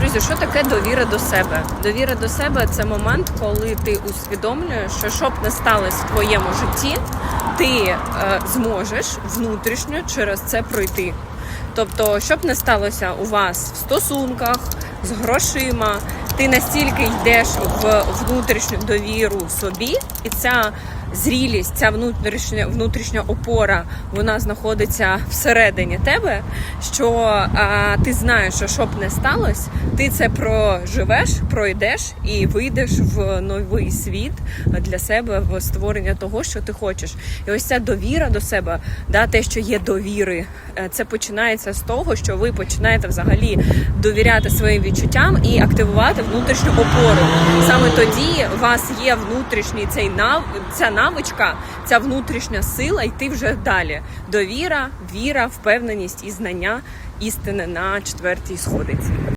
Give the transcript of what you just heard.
Друзі, що таке довіра до себе? Довіра до себе це момент, коли ти усвідомлюєш, що що б не сталося в твоєму житті, ти е, зможеш внутрішньо через це пройти. Тобто, що б не сталося у вас в стосунках з грошима, ти настільки йдеш в внутрішню довіру собі, і ця зрілість, ця внутрішня внутрішня опора, вона знаходиться всередині тебе. Що а, ти знаєш, що що б не сталося, ти це проживеш, пройдеш і вийдеш в новий світ для себе в створення того, що ти хочеш. І ось ця довіра до себе, да, те, що є довіри, е, це починається з того, що ви починаєте взагалі довіряти своїм відчуттям і активувати внутрішню опору. Саме тоді у вас є внутрішній цей нав, ця навичка, ця внутрішня сила йти вже далі. Довіра, віра, впевненість і знання істини на четвертій сходиці.